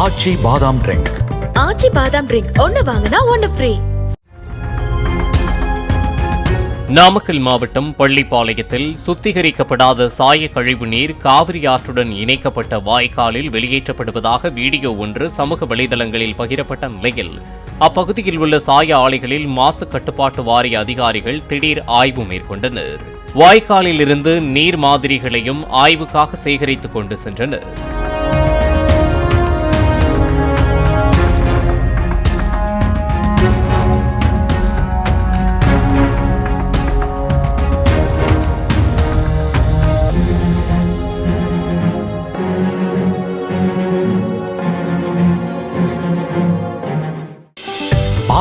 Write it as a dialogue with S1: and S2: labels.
S1: ஆச்சி பாதாம் ட்ரிங்க்
S2: ஆச்சி பாதாம் ட்ரிங்க் ஒன்னு வாங்கினா ஒன்னு ஃப்ரீ
S3: நாமக்கல் மாவட்டம் பள்ளிப்பாளையத்தில் சுத்திகரிக்கப்படாத சாய கழிவு நீர் காவிரி ஆற்றுடன் இணைக்கப்பட்ட வாய்க்காலில் வெளியேற்றப்படுவதாக வீடியோ ஒன்று சமூக வலைதளங்களில் பகிரப்பட்ட நிலையில் அப்பகுதியில் உள்ள சாய ஆலைகளில் மாசு கட்டுப்பாட்டு வாரிய அதிகாரிகள் திடீர் ஆய்வு மேற்கொண்டனர். வாய்க்காலில் இருந்து நீர் மாதிரிகளையும் ஆய்வுக்காக சேகரித்துக் கொண்டு சென்றனர்.